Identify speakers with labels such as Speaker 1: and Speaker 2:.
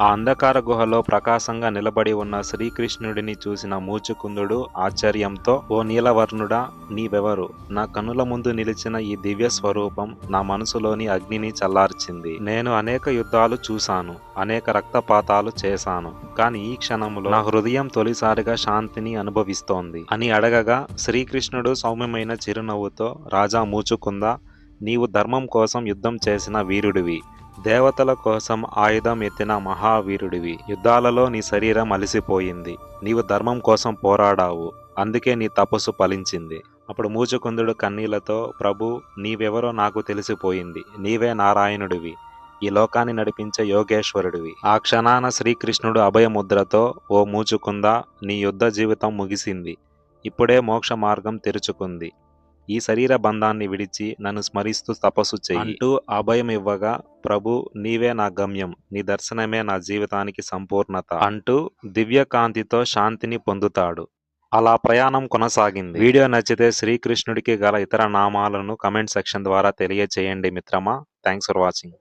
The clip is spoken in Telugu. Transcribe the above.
Speaker 1: ఆ అంధకార గుహలో ప్రకాశంగా నిలబడి ఉన్న శ్రీకృష్ణుడిని చూసిన మూచుకుందుడు ఆశ్చర్యంతో ఓ నీలవర్ణుడా నీవెవరు? నా కనుల ముందు నిలిచిన ఈ దివ్య స్వరూపం నా మనసులోని అగ్నిని చల్లార్చింది. నేను అనేక యుద్ధాలు చూశాను అనేక రక్తపాతాలు చేశాను కానీ ఈ క్షణంలో నా హృదయం తొలిసారిగా శాంతిని అనుభవిస్తోంది అని అడగగా శ్రీకృష్ణుడు సౌమ్యమైన చిరునవ్వుతో రాజా మూచుకుందా? నీవు ధర్మం కోసం యుద్ధం చేసిన వీరుడివి. దేవతల కోసం ఆయుధం ఎత్తిన మహావీరుడివి. యుద్ధాలలో నీ శరీరం అలసిపోయింది. నీవు ధర్మం కోసం పోరాడావు. అందుకే నీ తపస్సు ఫలించింది. అప్పుడు మూచుకుందుడు కన్నీళ్ళతో ప్రభు నీవెవరో నాకు తెలిసిపోయింది. నీవే నారాయణుడివి. ఈ లోకాన్ని నడిపించే యోగేశ్వరుడివి. ఆ క్షణాన శ్రీకృష్ణుడు అభయముద్రతో ఓ మూచుకుందా నీ యుద్ధ జీవితం ముగిసింది. ఇప్పుడే మోక్ష మార్గం తెరుచుకుంది. ఈ శరీర బంధాన్ని విడిచి నన్ను స్మరిస్తూ తపస్సు చెయ్యి. అంటూ అభయం ఇవ్వగా ప్రభు నీవే నా గమ్యం నీ దర్శనమే నా జీవితానికి సంపూర్ణత అంటూ దివ్య కాంతితో శాంతిని పొందుతాడు. అలా ప్రయాణం కొనసాగింది. వీడియో నచ్చితే శ్రీకృష్ణుడికి గల ఇతర నామాలను కమెంట్ సెక్షన్ ద్వారా తెలియచేయండి మిత్రమా. Thanks for watching.